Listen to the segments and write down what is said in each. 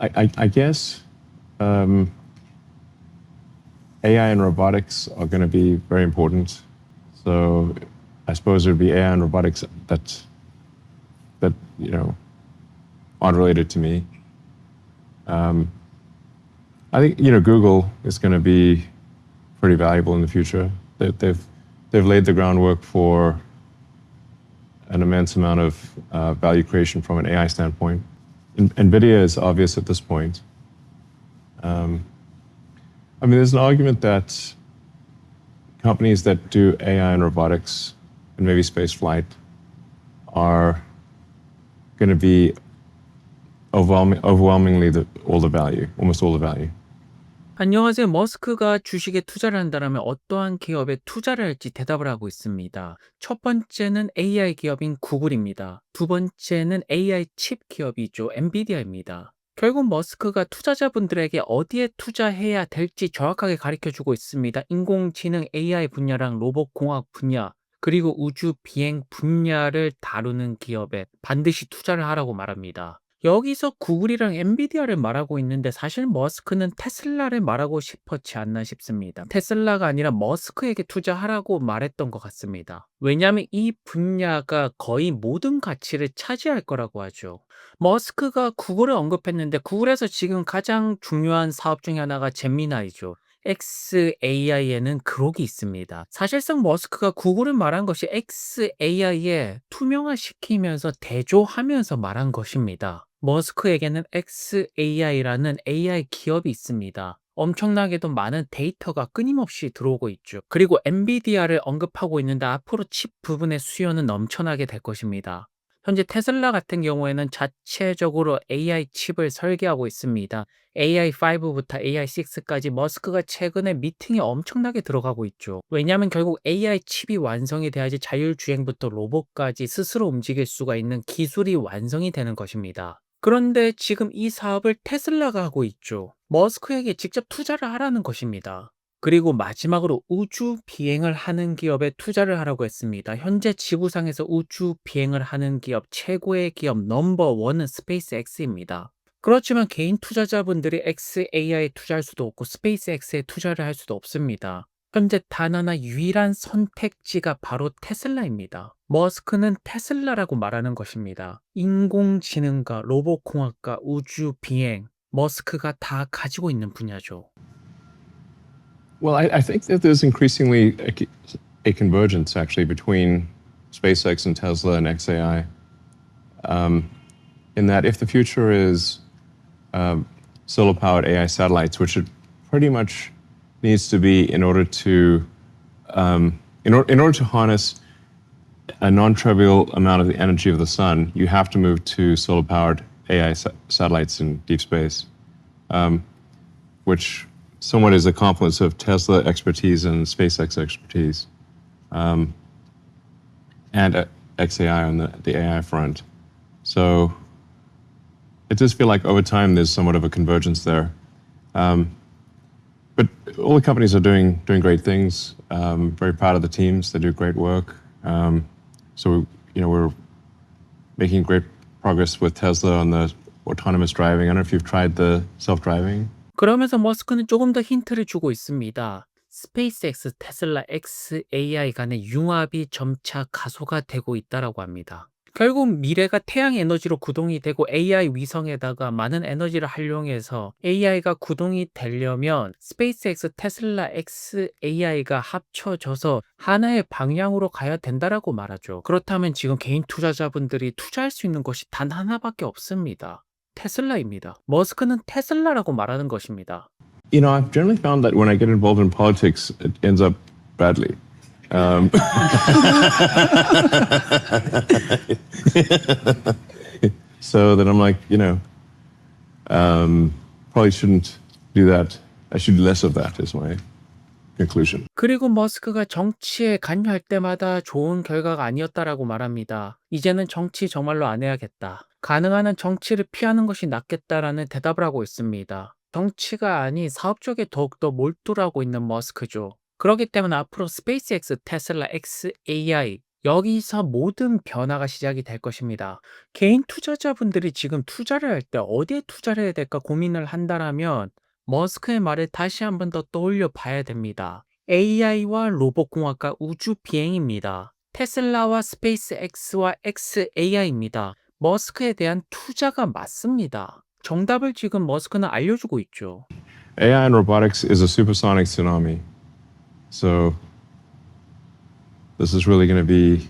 I, I, guess um, AI and robotics are going to be very important. So I suppose it would be AI and robotics that that you know aren't related to me. Um, I think you know Google is going to be pretty valuable in the future. They, they've they've laid the groundwork for an immense amount of uh, value creation from an AI standpoint. NVIDIA is obvious at this point. Um, I mean, there's an argument that companies that do AI and robotics and maybe space flight are going to be overwhelming, overwhelmingly the, all the value, almost all the value. 안녕하세요. 머스크가 주식에 투자를 한다면 어떠한 기업에 투자를 할지 대답을 하고 있습니다. 첫 번째는 AI 기업인 구글입니다. 두 번째는 AI 칩 기업이죠. 엔비디아입니다. 결국 머스크가 투자자분들에게 어디에 투자해야 될지 정확하게 가르쳐 주고 있습니다. 인공지능 AI 분야랑 로봇공학 분야, 그리고 우주 비행 분야를 다루는 기업에 반드시 투자를 하라고 말합니다. 여기서 구글이랑 엔비디아를 말하고 있는데 사실 머스크는 테슬라를 말하고 싶었지 않나 싶습니다. 테슬라가 아니라 머스크에게 투자하라고 말했던 것 같습니다. 왜냐하면 이 분야가 거의 모든 가치를 차지할 거라고 하죠. 머스크가 구글을 언급했는데 구글에서 지금 가장 중요한 사업 중에 하나가 잼미나이죠. XAI에는 그록이 있습니다. 사실상 머스크가 구글을 말한 것이 XAI에 투명화시키면서 대조하면서 말한 것입니다. 머스크에게는 XAI라는 AI 기업이 있습니다. 엄청나게도 많은 데이터가 끊임없이 들어오고 있죠. 그리고 엔비디아를 언급하고 있는데 앞으로 칩 부분의 수요는 넘쳐나게 될 것입니다. 현재 테슬라 같은 경우에는 자체적으로 AI 칩을 설계하고 있습니다. AI5부터 AI6까지 머스크가 최근에 미팅에 엄청나게 들어가고 있죠. 왜냐하면 결국 AI 칩이 완성이 돼야지 자율주행부터 로봇까지 스스로 움직일 수가 있는 기술이 완성이 되는 것입니다. 그런데 지금 이 사업을 테슬라가 하고 있죠. 머스크에게 직접 투자를 하라는 것입니다. 그리고 마지막으로 우주 비행을 하는 기업에 투자를 하라고 했습니다. 현재 지구상에서 우주 비행을 하는 기업 최고의 기업 넘버 원은 스페이스X입니다. 그렇지만 개인 투자자분들이 XAI에 투자할 수도 없고 스페이스X에 투자를 할 수도 없습니다. 현재 단 하나 유일한 선택지가 바로 테슬라입니다. 머스크는 테슬라라고 말하는 것입니다. 인공지능과 로봇공학과 우주 비행, 머스크가 다 가지고 있는 분야죠. Well, I, I think that there's increasingly a, a convergence actually between SpaceX and Tesla and XAI. Um, in that, if the future is um, solar powered AI satellites, which it pretty much needs to be in order to um, in, or, in order to harness a non-trivial amount of the energy of the sun, you have to move to solar-powered AI sa- satellites in deep space, um, which somewhat is a confluence of Tesla expertise and SpaceX expertise, um, and uh, XAI on the, the AI front. So it does feel like over time there's somewhat of a convergence there. Um, all the companies are doing doing great things. Um, very proud of the teams; they do great work. Um, so you know we're making great progress with Tesla on the autonomous driving. I don't know if you've tried the self-driving. 그러면서 머스크는 조금 더 힌트를 주고 있습니다. 스페이스X, 테슬라, XAI 간의 융합이 점차 가소가 되고 있다라고 합니다. 결국 미래가 태양 에너지로 구동이 되고 AI 위성에다가 많은 에너지를 활용해서 AI가 구동이 되려면 스페이스X, 테슬라, XAI가 합쳐져서 하나의 방향으로 가야 된다라고 말하죠. 그렇다면 지금 개인 투자자분들이 투자할 수 있는 것이 단 하나밖에 없습니다. 테슬라입니다. 머스크는 테슬라라고 말하는 것입니다. You know, I've generally found that when I get involved in politics, it ends up badly. Um, so then I'm like, you know, um, probably shouldn't do that. I should do less of that. Is my conclusion. 그리고 머스크가 정치에 관여할 때마다 좋은 결과가 아니었다라고 말합니다. 이제는 정치 정말로 안 해야겠다. 가능한 한 정치를 피하는 것이 낫겠다라는 대답을 하고 있습니다. 정치가 아닌 사업 쪽에 더욱더 몰두하고 있는 머스크죠. 그렇기 때문에 앞으로 스페이스X, 테슬라, XAI 여기서 모든 변화가 시작이 될 것입니다. 개인 투자자분들이 지금 투자를 할 때 어디에 투자를 해야 될까 고민을 한다라면 머스크의 말을 다시 한 번 더 떠올려 봐야 됩니다. AI와 로봇공학과 우주 비행입니다. 테슬라와 스페이스X와 XAI입니다. 머스크에 대한 투자가 맞습니다. 정답을 지금 머스크는 알려주고 있죠. AI and robotics is a supersonic tsunami. So this is really going to be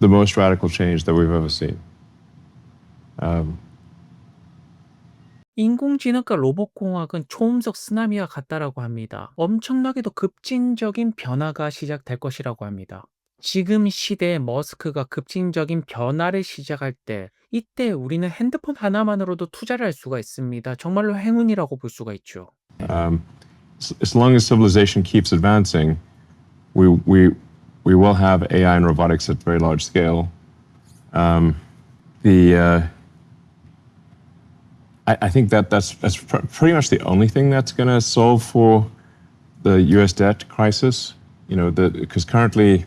the most radical change that we've ever seen. Um, 인공지능과 로봇공학은 초음속 쓰나미와 같다라고 합니다. 엄청나게도 급진적인 변화가 시작될 것이라고 합니다. 지금 시대에 머스크가 급진적인 변화를 시작할 때 이때 우리는 핸드폰 하나만으로도 투자를 할 수가 있습니다. 정말로 행운이라고 볼 수가 있죠. um, as, long as civilization keeps advancing, we, we, we will have AI and robotics at very large scale. Um, the, uh, I, I think that that's, that's pr- pretty much the only thing that's going to solve for the U.S. debt crisis. You know, because currently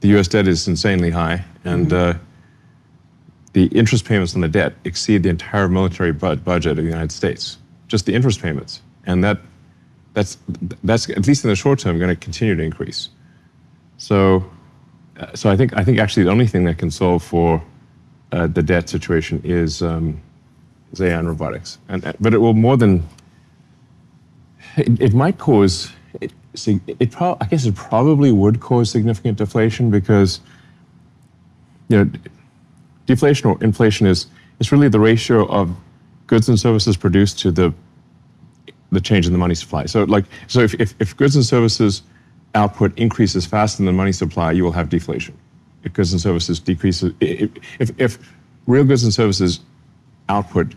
the U.S. debt is insanely high, and uh, the interest payments on the debt exceed the entire military bu- budget of the United States. Just the interest payments, and that that's that's at least in the short term going to continue to increase. So, uh, so I think I think actually the only thing that can solve for uh, the debt situation is um, is AI and robotics, and uh, but it will more than it, it might cause. It, it pro- I guess it probably would cause significant deflation because you know deflation or inflation is is really the ratio of goods and services produced to the the change in the money supply. So like so if, if, if goods and services output increases faster than the money supply, you will have deflation. If goods and services decreases if, if, if real goods and services output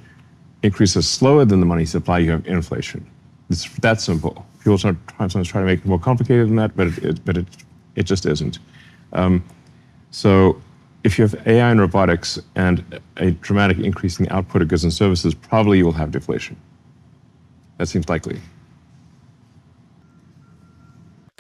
increases slower than the money supply, you have inflation. It's that simple. People sometimes try to make it more complicated than that, but it, it but it it just isn't. Um, so if you have AI and robotics and a dramatic increase in the output of goods and services, probably you will have deflation. That seems likely.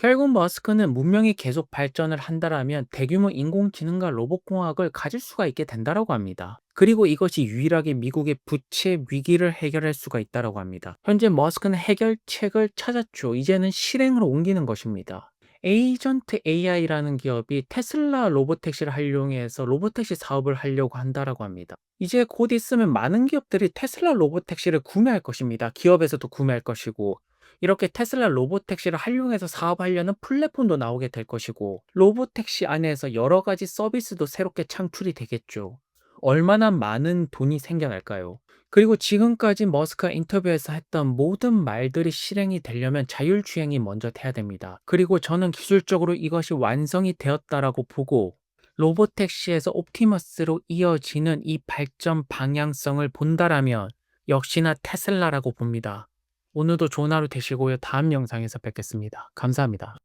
결국 머스크는 문명이 계속 발전을 한다라면 대규모 인공지능과 로봇공학을 가질 수가 있게 된다라고 합니다. 그리고 이것이 유일하게 미국의 부채 위기를 해결할 수가 있다라고 합니다. 현재 머스크는 해결책을 찾았죠. 이제는 실행으로 옮기는 것입니다. 에이전트 AI라는 기업이 테슬라 로보택시를 활용해서 로보택시 사업을 하려고 한다라고 합니다. 이제 곧 있으면 많은 기업들이 테슬라 로보택시를 구매할 것입니다. 기업에서도 구매할 것이고 이렇게 테슬라 로보택시를 활용해서 사업하려는 플랫폼도 나오게 될 것이고 로보택시 안에서 여러 가지 서비스도 새롭게 창출이 되겠죠. 얼마나 많은 돈이 생겨날까요? 그리고 지금까지 머스크가 인터뷰에서 했던 모든 말들이 실행이 되려면 자율주행이 먼저 돼야 됩니다. 그리고 저는 기술적으로 이것이 완성이 되었다라고 보고 로보택시에서 옵티머스로 이어지는 이 발전 방향성을 본다라면 역시나 테슬라라고 봅니다. 오늘도 좋은 하루 되시고요. 다음 영상에서 뵙겠습니다. 감사합니다.